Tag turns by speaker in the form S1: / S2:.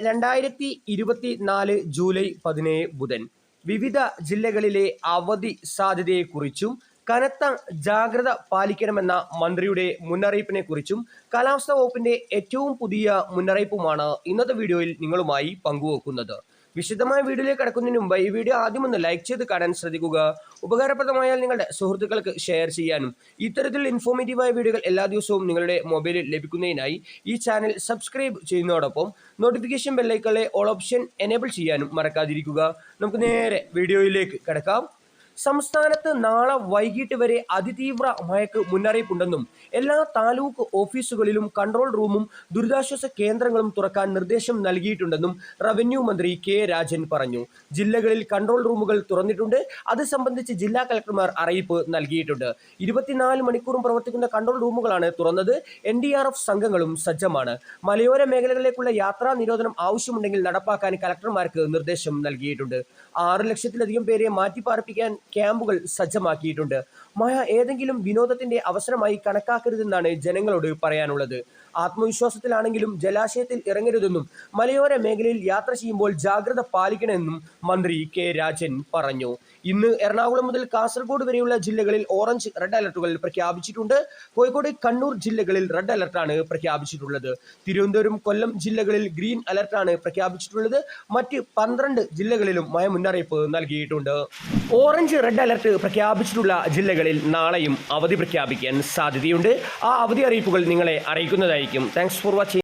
S1: രണ്ടായിരത്തി ഇരുപത്തി നാല് ജൂലൈ പതിനേഴ് ബുധൻ വിവിധ ജില്ലകളിലെ അവധി സാധ്യതയെക്കുറിച്ചും കനത്ത ജാഗ്രത പാലിക്കണമെന്ന മന്ത്രിയുടെ മുന്നറിയിപ്പിനെ കുറിച്ചും കാലാവസ്ഥാ വകുപ്പിന്റെ ഏറ്റവും പുതിയ മുന്നറിയിപ്പുമാണ് ഇന്നത്തെ വീഡിയോയിൽ നിങ്ങളുമായി പങ്കുവെക്കുന്നത്. വിശദമായ വീഡിയോയിലേക്ക് കടക്കുന്നതിന് മുമ്പ് ഈ വീഡിയോ ആദ്യം ഒന്ന് ലൈക്ക് ചെയ്ത് കാണാൻ ശ്രദ്ധിക്കുക. ഉപകാരപ്രദമായാൽ നിങ്ങളുടെ സുഹൃത്തുക്കൾക്ക് ഷെയർ ചെയ്യാനും ഇത്തരത്തിൽ ഇൻഫോർമേറ്റീവായ വീഡിയോകൾ എല്ലാ ദിവസവും നിങ്ങളുടെ മൊബൈലിൽ ലഭിക്കുന്നതിനായി ഈ ചാനൽ സബ്സ്ക്രൈബ് ചെയ്യുന്നതോടൊപ്പം നോട്ടിഫിക്കേഷൻ ബെല്ലൈക്കളെ ഓൾ ഓപ്ഷൻ എനേബിൾ ചെയ്യാനും മറക്കാതിരിക്കുക. നമുക്ക് നേരെ വീഡിയോയിലേക്ക് കിടക്കാം. സംസ്ഥാനത്ത് നാളെ വൈകിട്ട് വരെ അതിതീവ്ര മഴയ്ക്ക് മുന്നറിയിപ്പുണ്ടെന്നും എല്ലാ താലൂക്ക് ഓഫീസുകളിലും കൺട്രോൾ റൂമും ദുരിതാശ്വാസ കേന്ദ്രങ്ങളും തുറക്കാൻ നിർദ്ദേശം നൽകിയിട്ടുണ്ടെന്നും റവന്യൂ മന്ത്രി കെ രാജൻ പറഞ്ഞു. ജില്ലകളിൽ കൺട്രോൾ റൂമുകൾ തുറന്നിട്ടുണ്ട്. അത് സംബന്ധിച്ച് ജില്ലാ കളക്ടർമാർ അറിയിപ്പ് നൽകിയിട്ടുണ്ട്. ഇരുപത്തിനാല് മണിക്കൂറും പ്രവർത്തിക്കുന്ന കൺട്രോൾ റൂമുകളാണ് തുറന്നത്. എൻ ഡി ആർ എഫ് സംഘങ്ങളും സജ്ജമാണ്. മലയോര മേഖലകളിലേക്കുള്ള യാത്രാ നിരോധനം ആവശ്യമുണ്ടെങ്കിൽ നടപ്പാക്കാൻ കളക്ടർമാർക്ക് നിർദ്ദേശം നൽകിയിട്ടുണ്ട്. ആറ് ലക്ഷത്തിലധികം പേരെ മാറ്റിപ്പാർപ്പിക്കാൻ ക്യാമ്പുകൾ സജ്ജമാക്കിയിട്ടുണ്ട്. മഴ ഏതെങ്കിലും വിനോദത്തിന്റെ അവസരമായി കണക്കാക്കരുതെന്നാണ് ജനങ്ങളോട് പറയാനുള്ളത്. ആത്മവിശ്വാസത്തിലാണെങ്കിലും ജലാശയത്തിൽ ഇറങ്ങരുതെന്നും മലയോര മേഖലയിൽ യാത്ര ചെയ്യുമ്പോൾ ജാഗ്രത പാലിക്കണമെന്നും മന്ത്രി കെ രാജൻ പറഞ്ഞു. ഇന്ന് എറണാകുളം മുതൽ കാസർഗോഡ് വരെയുള്ള ജില്ലകളിൽ ഓറഞ്ച് റെഡ് അലർട്ടുകൾ പ്രഖ്യാപിച്ചിട്ടുണ്ട്. കോഴിക്കോട് കണ്ണൂർ ജില്ലകളിൽ റെഡ് അലർട്ടാണ് പ്രഖ്യാപിച്ചിട്ടുള്ളത്. തിരുവനന്തപുരം കൊല്ലം ജില്ലകളിൽ ഗ്രീൻ അലർട്ടാണ് പ്രഖ്യാപിച്ചിട്ടുള്ളത്. മറ്റ് പന്ത്രണ്ട് ജില്ലകളിലും മഴ മുന്നറിയിപ്പ് നൽകിയിട്ടുണ്ട്. ഓറഞ്ച് റെഡ് അലർട്ട് പ്രഖ്യാപിച്ചിട്ടുള്ള ജില്ലകളിൽ നാളെയും അവധി പ്രഖ്യാപിക്കാൻ സാധ്യതയുണ്ട്. ആ അവധി അറിയിപ്പുകൾ നിങ്ങളെ അറിയിക്കുന്നതായിരിക്കും. Thanks for watching